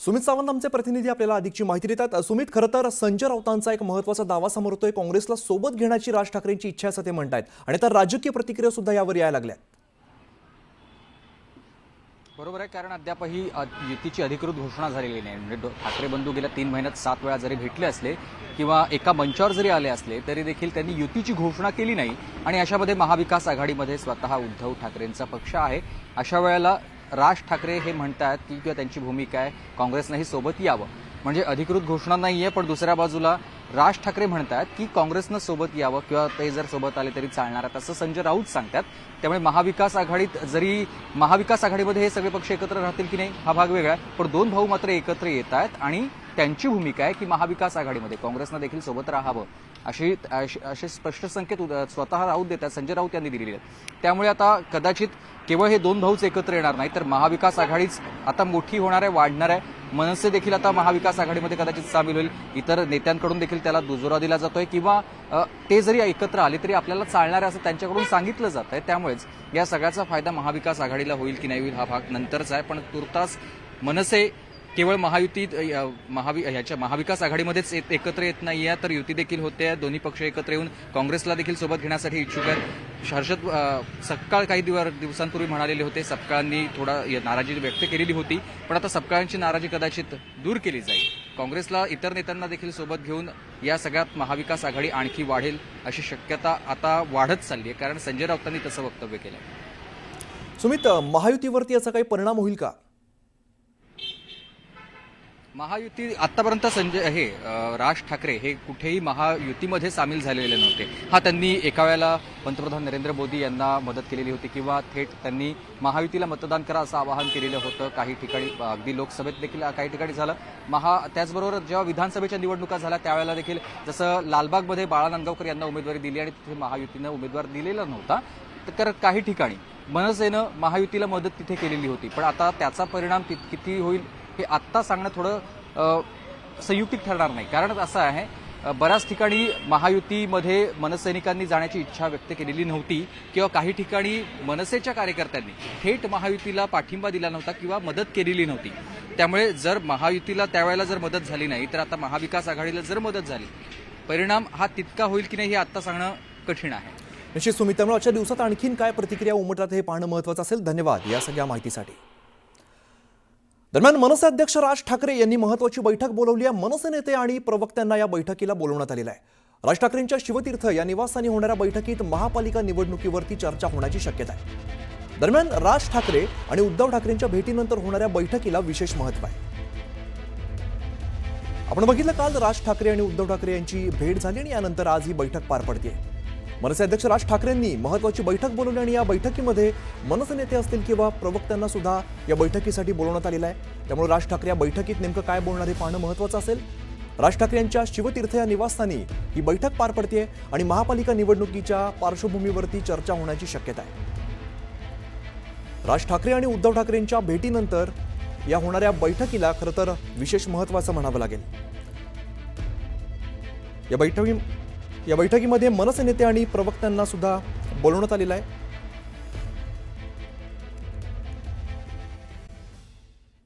सुमित सावंत आमचे प्रतिनिधी आपल्याला अधिकची माहिती देतात. सुमित खरं तर संजय राऊतांचा एक महत्त्वाचा दावा समोर होतोय काँग्रेसला सोबत घेण्याची राज ठाकरेंची इच्छा असं ते म्हणतायत. आणि तर राजकीय प्रतिक्रिया सुद्धा यावर यायला लागल्या बरोबर आहे कारण अद्यापही युतीची अधिकृत घोषणा झालेली नाही. म्हणजे ठाकरे बंधू गेल्या तीन महिन्यात सात वेळा जरी भेटले असले किंवा एका मंचावर जरी आले असले तरी देखील त्यांनी युतीची घोषणा केली नाही. आणि अशामध्ये महाविकास आघाडीमध्ये स्वतः उद्धव ठाकरेंचा पक्ष आहे. अशा वेळेला राज ठाकरे हे म्हणतात की किंवा त्यांची भूमिका आहे काँग्रेसनंही सोबत यावं. म्हणजे अधिकृत घोषणा नाही आहे पण दुसऱ्या बाजूला राज ठाकरे म्हणतात की काँग्रेसनं सोबत यावं किंवा ते जर सोबत आले तरी चालणार आहेत असं संजय राऊत सांगतात. त्यामुळे महाविकास आघाडीत जरी महाविकास आघाडीमध्ये हे सगळे पक्ष एकत्र राहतील की नाही हा भाग वेगळा आहे. पण दोन भाऊ मात्र एकत्र येत आहेत आणि त्यांची भूमिका आहे की महाविकास आघाडीमध्ये काँग्रेसनं देखील सोबत राहावं अशी असे स्पष्ट संकेत स्वतः राऊत देतात संजय राऊत यांनी दिलेले आहेत. त्यामुळे आता कदाचित केवळ हे दोन भाऊच एकत्र येणार नाही तर महाविकास आघाडीच आता मोठी होणार आहे वाढणार आहे. मनसे देखील आता महाविकास आघाडीमध्ये कदाचित सामील होईल. इतर नेत्यांकडून देखील त्याला दुजोरा दिला जातोय किंवा ते जरी एकत्र आले तरी आपल्याला चालणार आहे असं त्यांच्याकडून सांगितलं जात आहे. त्यामुळेच या सगळ्याचा फायदा महाविकास आघाडीला होईल की नाही होईल हा भाग नंतरचा आहे. पण तुर्तास मनसे केवळ महायुतीत महावि ह्याच्या महाविकास आघाडीमध्येच येत- एकत्र येत नाही आहे तर युती देखील होते. दोन्ही पक्ष एकत्र येऊन काँग्रेसला देखील सोबत घेण्यासाठी इच्छुक आहेत. हर्षद अ, सपकाळ काही दिवस दिवसांपूर्वी म्हणालेले होते सपकाळांनी थोडा य- नाराजी व्यक्त केलेली होती पण आता सपकाळांची नाराजी कदाचित दूर केली जाईल. काँग्रेसला इतर नेत्यांना देखील सोबत घेऊन या सगळ्यात महाविकास आघाडी आणखी वाढेल अशी शक्यता आता वाढत चालली आहे कारण संजय राऊतांनी तसं वक्तव्य केलं सुमित महायुतीवरती याचा काही परिणाम होईल का? महायुती आतापर्यंत संजय हे राज ठाकरे हे कुठेही महायुतीमध्ये सामील झालेले नव्हते. हा त्यांनी एका वेळेला पंतप्रधान नरेंद्र मोदी यांना मदत केलेली होती किंवा थेट त्यांनी महायुतीला मतदान करा असं आवाहन केलेलं होतं काही ठिकाणी अगदी लोकसभेत देखील काही ठिकाणी झालं. महा त्याचबरोबर जेव्हा विधानसभेच्या निवडणुका झाल्या त्यावेळेला देखील जसं लालबागमध्ये बाळा नांदगावकर यांना उमेदवारी दिली आणि तिथे महायुतीनं उमेदवार दिलेला नव्हता तर काही ठिकाणी मनसेनं महायुतीला मदत तिथे केलेली होती. पण आता त्याचा परिणाम किती होईल हे आत्ता सांगणं थोडं संयुक्तिक ठरणार नाही. कारण असं आहे बऱ्याच ठिकाणी महायुतीमध्ये मनसैनिकांनी जाण्याची इच्छा व्यक्त केलेली नव्हती किंवा काही ठिकाणी मनसेच्या कार्यकर्त्यांनी थेट महायुतीला पाठिंबा दिला नव्हता किंवा मदत केलेली नव्हती. त्यामुळे जर महायुतीला त्यावेळेला जर मदत झाली नाही तर आता महाविकास आघाडीला जर मदत झाली परिणाम हा तितका होईल की नाही हे आत्ता सांगणं कठीण आहे. निश्चित सुमित त्यामुळे आजच्या दिवसात आणखीन काय प्रतिक्रिया उमटतात हे पाहणं महत्वाचं असेल. धन्यवाद या सगळ्या माहितीसाठी. दरम्यान मनसे अध्यक्ष राज ठाकरे यांनी महत्वाची बैठक बोलवली आहे. मनसे नेते आणि प्रवक्त्यांना या बैठकीला बोलवण्यात आलेलं आहे. राज ठाकरेंच्या शिवतीर्थ या निवासस्थानी होणाऱ्या बैठकीत महापालिका निवडणुकीवरती चर्चा होण्याची शक्यता आहे. दरम्यान राज ठाकरे आणि उद्धव ठाकरेंच्या भेटीनंतर होणाऱ्या बैठकीला विशेष महत्त्व आहे. आपण बघितलं काल राज ठाकरे आणि उद्धव ठाकरे यांची भेट झाली आणि यानंतर आज ही बैठक पार पडते मनसे अध्यक्ष राज ठाकरेंनी महत्वाची बैठक बोलवली आणि या बैठकीमध्ये मनसे नेते असतील किंवा प्रवक्त्यांना सुद्धा या बैठकीसाठी बोलवण्यात आलेलं आहे. त्यामुळे राज ठाकरे या बैठकीत नेमकं काय बोलणार हे पाहणं महत्वाचं असेल. राज ठाकरे यांच्या शिवतीर्थ या निवासस्थानी ही बैठक पार पडते आणि महापालिका निवडणुकीच्या पार्श्वभूमीवरती चर्चा होण्याची शक्यता आहे. राज ठाकरे आणि उद्धव ठाकरेंच्या भेटीनंतर या होणाऱ्या बैठकीला खरं तर विशेष महत्वाचं म्हणावं लागेल. या बैठकी या बैठकीमध्ये मनसे नेते आणि प्रवक्त्यांना सुद्धा बोलवण्यात आलेलं आहे.